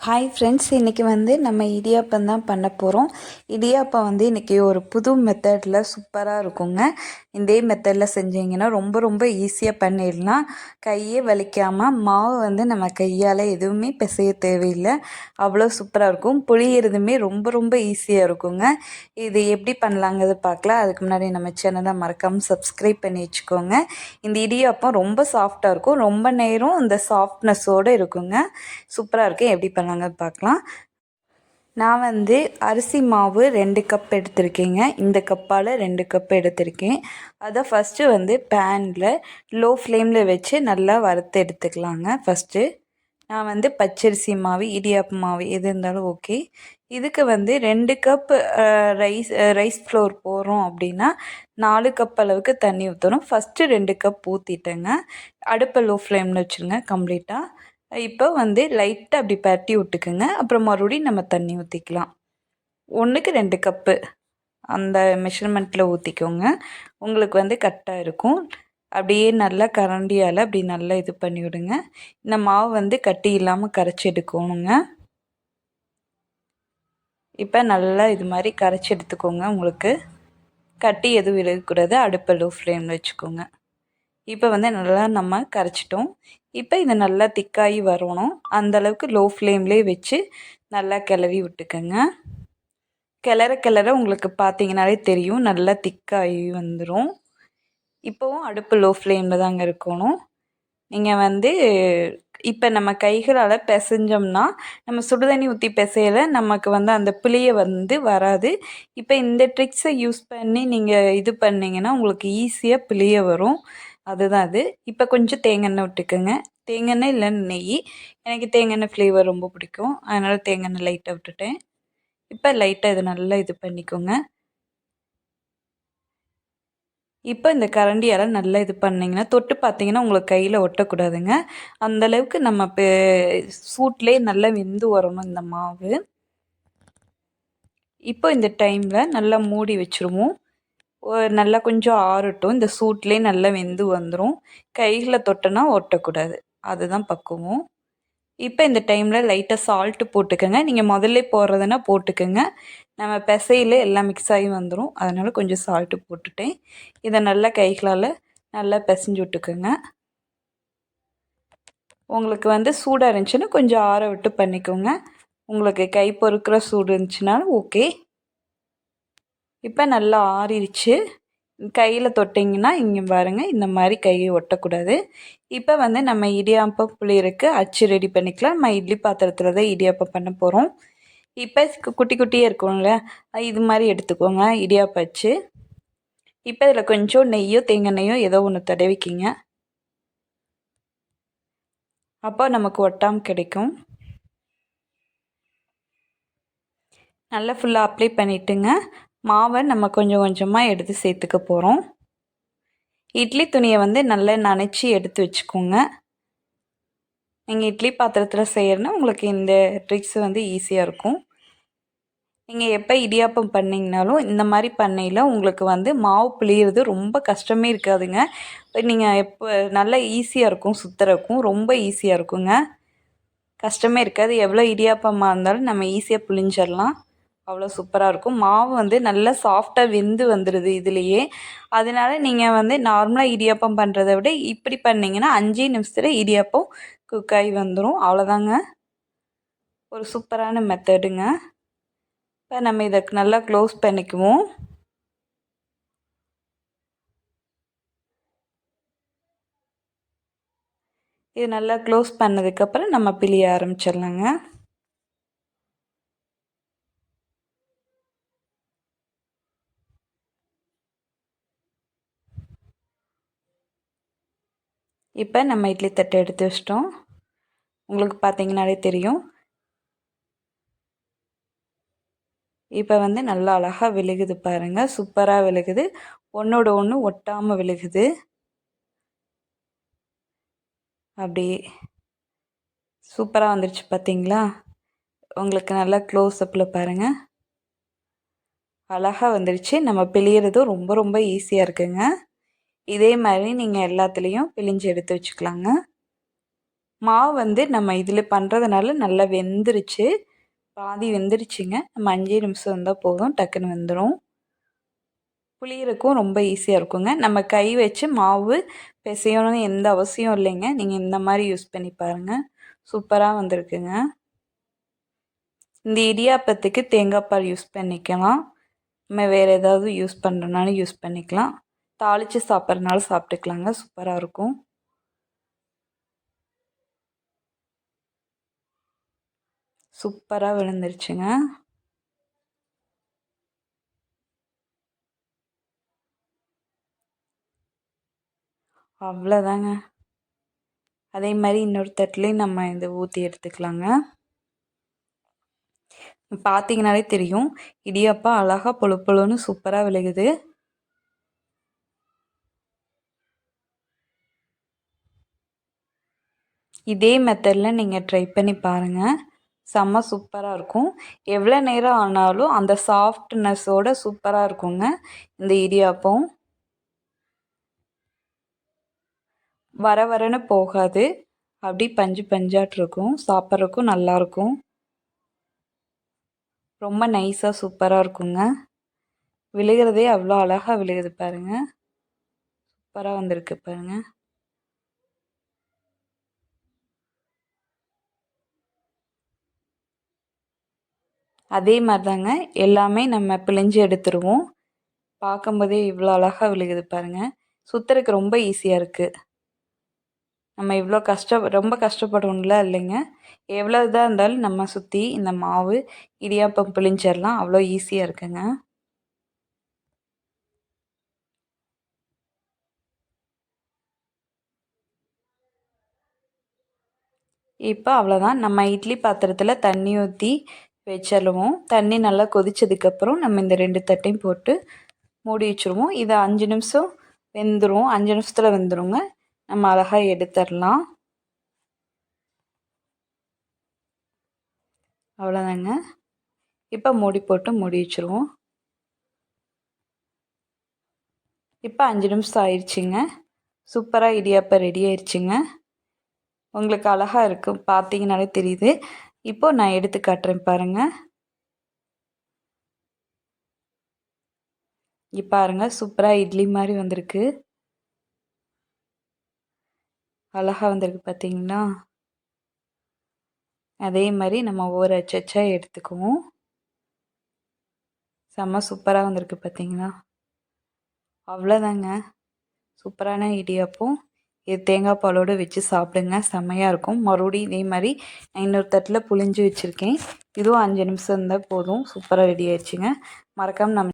Hi friends இன்றைக்கி வந்து நம்ம இடியாப்பம் தான் பண்ண போகிறோம் இடியாப்பம் வந்து இன்றைக்கி ஒரு புது மெத்தடில் சூப்பராக இருக்குங்க. இதே மெத்தடில் செஞ்சீங்கன்னா ரொம்ப ரொம்ப ஈஸியாக பண்ணிடலாம். கையே வலிக்காமல் மாவு வந்து நம்ம கையால் எதுவுமே பிசைய தேவையில்லை. அவ்வளோ சூப்பராக இருக்கும். புளியறதுமே ரொம்ப ரொம்ப ஈஸியாக இருக்குங்க. இது எப்படி பண்ணலாங்கிறது பார்க்கலாம். அதுக்கு முன்னாடி நம்ம சேனலை மறக்காமல் சப்ஸ்கிரைப் பண்ணி வச்சுக்கோங்க. இந்த இடியாப்பம் ரொம்ப சாஃப்டாக இருக்கும். ரொம்ப நேரம் இந்த சாஃப்ட்னஸோடு இருக்குங்க. சூப்பராக இருக்கும் எப்படி பண்ணலாங்க பார்க்கலாம். நான் வந்து அரிசி மாவு ரெண்டு கப் எடுத்திருக்கேங்க. இந்த கப்பால் ரெண்டு கப் எடுத்திருக்கேன். அதை ஃபஸ்ட்டு வந்து பேனில் லோ ஃப்ளேமில் வச்சு நல்லா வறுத்து எடுத்துக்கலாங்க. ஃபஸ்ட்டு நான் வந்து பச்சரிசி மாவு இடியாப்பு மாவு எது இருந்தாலும் ஓகே இதுக்கு வந்து ரெண்டு கப் ரைஸ் ரைஸ் ஃப்ளோர் போகிறோம் அப்படின்னா நாலு கப் அளவுக்கு தண்ணி ஊற்றணும் ஃபஸ்ட்டு ரெண்டு கப் ஊற்றிட்டேங்க அடுப்பை லோ ஃப்ளேமில் வச்சுருங்க கம்ப்ளீட்டாக இப்போ வந்து லைட்டாக அப்படி பரட்டி விட்டுக்குங்க. அப்புறம் மறுபடியும் நம்ம தண்ணி ஊற்றிக்கலாம் ஒன்றுக்கு ரெண்டு கப்பு அந்த மெஷர்மெண்ட்டில் ஊற்றிக்கோங்க உங்களுக்கு வந்து கரெக்டாக இருக்கும். அப்படியே நல்லா கரண்டியால் அப்படி நல்லா இது பண்ணி விடுங்க. இந்த மாவு வந்து கட்டி இல்லாமல் கரைச்சி எடுக்கணுங்க. இப்போ நல்லா இது மாதிரி கரைச்சி எடுத்துக்கோங்க. உங்களுக்கு கட்டி எதுவும் இருக்கக்கூடாது அடுப்பை லோ ஃப்ளேமில் வச்சுக்கோங்க. இப்போ வந்து நல்லா நம்ம கரைச்சிட்டோம். இப்போ இதை நல்லா திக்காகி வரணும். அந்தளவுக்கு லோ ஃப்ளேம்லேயே வச்சு நல்லா கிளறி விட்டுக்கோங்க. கிளற கிளற உங்களுக்கு பார்த்தீங்கனாலே தெரியும். நல்லா திக்காகி வந்துடும் இப்போவும் அடுப்பு லோ ஃப்ளேமில் தாங்க இருக்கணும். நீங்கள் வந்து இப்போ நம்ம கைகளால் பிசைஞ்சோம்னா நம்ம சுடுதண்ணி ஊற்றி பிசையல நமக்கு வந்து அந்த புளியை வந்து வராது. இப்போ இந்த ட்ரிக்ஸை யூஸ் பண்ணி நீங்கள் இது பண்ணிங்கன்னா உங்களுக்கு ஈஸியாக புளிய வரும். அதுதான் அது. இப்போ கொஞ்சம் தேங்காய் விட்டுக்கோங்க. தேங்காய் இல்லை நெய். எனக்கு தேங்காய் ஃப்ளேவர் ரொம்ப பிடிக்கும். அதனால் தேங்காய் லைட்டாக விட்டுட்டேன். இப்போ லைட்டாக இது நல்லா இது பண்ணிக்கோங்க. இப்போ இந்த கரண்டியால் நல்லா இது பண்ணிங்கன்னா தொட்டு பார்த்தீங்கன்னா உங்களுக்கு கையில் ஒட்டக்கூடாதுங்க. அந்தளவுக்கு நம்ம இப்போ சூட்லேயே நல்லா வெந்து வரணும் இந்த மாவு. இப்போ இந்த டைமில் நல்லா மூடி வச்சுருவோம். நல்லா கொஞ்சம் ஆறட்டும். இந்த சூட்லேயே நல்லா வெந்து வந்துடும் கைகளை தொட்டனா ஒட்டக்கூடாது. அதுதான் பக்குவம். இப்போ இந்த டைமில் லைட்டாக சால்ட்டு போட்டுக்கோங்க. நீங்கள் முதல்ல போடுறதுனா போட்டுக்கோங்க. நம்ம பிசையில் எல்லாம் மிக்ஸ் ஆகி வந்துடும் அதனால் கொஞ்சம் சால்ட்டு போட்டுட்டேன். இதை நல்லா கைகளால் நல்லா பிசைஞ்சு விட்டுக்கோங்க. உங்களுக்கு வந்து சூடாக இருந்துச்சுன்னா கொஞ்சம் ஆற விட்டு பண்ணிக்கோங்க. உங்களுக்கு கை பொறுக்கிற சூடு இருந்துச்சுனாலும் ஓகே இப்போ நல்லா ஆறிடுச்சு கையில் தொட்டிங்கன்னா இங்கே பாருங்கள் இந்த மாதிரி கையை ஒட்டக்கூடாது. இப்போ வந்து நம்ம இடியாப்பம் புளியருக்கு அச்சு ரெடி பண்ணிக்கலாம். நம்ம இட்லி பாத்திரத்தில் தான் இடியாப்பம் பண்ண போகிறோம் இப்போ குட்டி குட்டியே இருக்கும்ல இது மாதிரி எடுத்துக்கோங்க இடியாப்பம் அச்சு. இப்போ இதில் கொஞ்சம் நெய்யோ தேங்காய் நெய்யோ ஏதோ ஒன்று தடவிக்கிங்க. அப்போ நமக்கு ஒட்டாமல் கிடைக்கும். நல்லா ஃபுல்லாக அப்ளை பண்ணிவிட்டுங்க மாவை நம்ம கொஞ்சம் கொஞ்சமாக எடுத்து சேர்த்துக்க போகிறோம் இட்லி துணியை வந்து நல்லா நனைச்சி எடுத்து வச்சுக்கோங்க. நீங்கள் இட்லி பாத்திரத்தில் செய்கிறனா உங்களுக்கு இந்த ட்ரிக்ஸ் வந்து ஈஸியாக இருக்கும். நீங்கள் எப்போ இடியாப்பம் பண்ணிங்கனாலும் இந்த மாதிரி பண்ணையில் உங்களுக்கு வந்து மாவு பிழியிறது ரொம்ப கஷ்டமே இருக்காதுங்க. நீங்கள் எப்போ நல்லா ஈஸியாக இருக்கும் சுற்றுறக்கும் ரொம்ப ஈஸியாக இருக்குங்க. கஷ்டமே இருக்காது. எவ்வளோ இடியாப்பமாக இருந்தாலும் நம்ம ஈஸியாக புழிஞ்சிடலாம் அவ்வளோ சூப்பராக இருக்கும். மாவு வந்து நல்லா சாஃப்டாக வெந்து வந்துடுது இதுலேயே. அதனால நீங்கள் வந்து நார்மலாக இடியாப்பம் பண்ணுறத விட இப்படி பண்ணிங்கன்னா அஞ்சே நிமிஷத்தில் இடியாப்பம் குக்காகி வந்துடும் அவ்வளோதாங்க. ஒரு சூப்பரான மெத்தடுங்க இப்போ நம்ம இதை நல்லா க்ளோஸ் பண்ணிக்குவோம். இது நல்லா க்ளோஸ் பண்ணதுக்கப்புறம் நம்ம பிழிய ஆரம்பிச்சிடலாங்க. இப்போ நம்ம இட்லி தட்டை எடுத்து வச்சிட்டோம். உங்களுக்கு பார்த்தீங்கனாலே தெரியும். இப்போ வந்து நல்லா அழகாக விழுகுது பாருங்கள் சூப்பராக விழுகுது. ஒன்றோட ஒன்று ஒட்டாமல் விழுகுது. அப்படி சூப்பராக வந்துருச்சு பார்த்தீங்களா? உங்களுக்கு நல்லா க்ளோஸ் அப்பில் பாருங்கள் அழகாக வந்துடுச்சு நம்ம பிழியறதும் ரொம்ப ரொம்ப ஈஸியாக இருக்குங்க. இதே மாதிரி நீங்கள் எல்லாத்துலேயும் பிழிஞ்சு எடுத்து வச்சுக்கலாங்க. மாவு வந்து நம்ம இதில் பண்ணுறதுனால நல்லா வெந்துருச்சு. பாதி வெந்துருச்சுங்க. நம்ம அஞ்சே நிமிஷம் இருந்தால் போதும். டக்குன்னு வெந்துடும் புளியறக்கும் ரொம்ப ஈஸியாக இருக்குங்க. நம்ம கை வச்சு மாவு பிசையணும்னு எந்த அவசியம் இல்லைங்க. நீங்கள் இந்த மாதிரி யூஸ் பண்ணி பாருங்கள் சூப்பராக வந்திருக்குங்க. இந்த இடியாப்பத்துக்கு தேங்காய் பால் யூஸ் பண்ணிக்கலாம். நம்ம வேறு ஏதாவது யூஸ் பண்ணுறனாலும் யூஸ் பண்ணிக்கலாம். தாளித்து சாப்பிட்றனாலும் சாப்பிட்டுக்கலாங்க. சூப்பராக இருக்கும். சூப்பராக விழுந்துருச்சுங்க. அவ்வளோதாங்க. அதே மாதிரி இன்னொரு தட்டுலேயும் நம்ம இதை ஊற்றி எடுத்துக்கலாங்க. பார்த்தீங்கனாலே தெரியும். இடியப்பா அழகாக பொழு பொழுன்னு சூப்பராக விழுகுது இதே மெத்தடில் நீங்கள் ட்ரை பண்ணி பாருங்கள் செம்ம சூப்பராக இருக்கும். எவ்வளோ நேரம் ஆனாலும் அந்த சாஃப்ட்னஸோட சூப்பராக இருக்குங்க. இந்த இடியாப்பம் வர வரன்னு போகாது. அப்படி பஞ்சு பஞ்சாட்ருக்கும் சாப்பிட்றதுக்கும் நல்லாயிருக்கும் ரொம்ப நைஸாக சூப்பராக இருக்குங்க. விழுகிறதே அவ்வளோ அழகாக விழுகுது பாருங்கள் சூப்பராக வந்திருக்கு பாருங்கள் அதே மாதிரி தாங்க எல்லாமே நம்ம பிழிஞ்சு எடுத்துருவோம். பார்க்கும்போதே இவ்வளோ அழகாக விழுகுது பாருங்கள் சுற்றுறதுக்கு ரொம்ப ஈஸியாக இருக்குது நம்ம இவ்வளோ கஷ்ட ரொம்ப கஷ்டப்படுவோம்ல இல்லைங்க? எவ்வளோ இதாக இருந்தாலும் நம்ம சுற்றி இந்த மாவு இடியாப்பம் பிழிஞ்சிடலாம் அவ்வளோ ஈஸியாக இருக்குங்க. இப்போ அவ்வளோதான். நம்ம இட்லி பாத்திரத்தில் தண்ணி ஊற்றி வச்சிடுவோம் தண்ணி நல்லா கொதித்ததுக்கப்புறம் நம்ம இந்த ரெண்டு தட்டையும் போட்டு மூடி வச்சுருவோம். இதை அஞ்சு நிமிஷம் வெந்துடும் அஞ்சு நிமிஷத்தில் வெந்துடுங்க நம்ம அழகாக எடுத்துடலாம். அவ்வளோதாங்க. இப்போ மூடி போட்டு மூடி வச்சுருவோம். இப்போ அஞ்சு நிமிஷம் ஆயிடுச்சுங்க. சூப்பராக இடியாப்பம் ரெடி ஆயிடுச்சுங்க. உங்களுக்கு அழகாக இருக்கும் பார்த்தீங்கனாலே தெரியுது. இப்போ நான் எடுத்து காட்டுறேன் பாருங்கள் இங்கே பாருங்கள் சூப்பராக இட்லி மாதிரி வந்திருக்கு. அழகாக வந்திருக்கு பார்த்தீங்களா அதே மாதிரி நம்ம ஒவ்வொரு அச்சச்சா எடுத்துக்குவோம். செம்ம சூப்பராக வந்திருக்கு பார்த்தீங்களா அவ்வளோதாங்க சூப்பரான இடியாப்பம். இது தேங்காய் பாலோடு வச்சு சாப்பிடுங்க. செம்மையாக இருக்கும். மறுபடியும் இதே மாதிரி நான் இன்னொரு தட்டில் புளிஞ்சு வச்சுருக்கேன். இதுவும் அஞ்சு நிமிஷம் இருந்தால் போதும். சூப்பராக ரெடி ஆயிடுச்சுங்க. மறக்காமல் நம்ம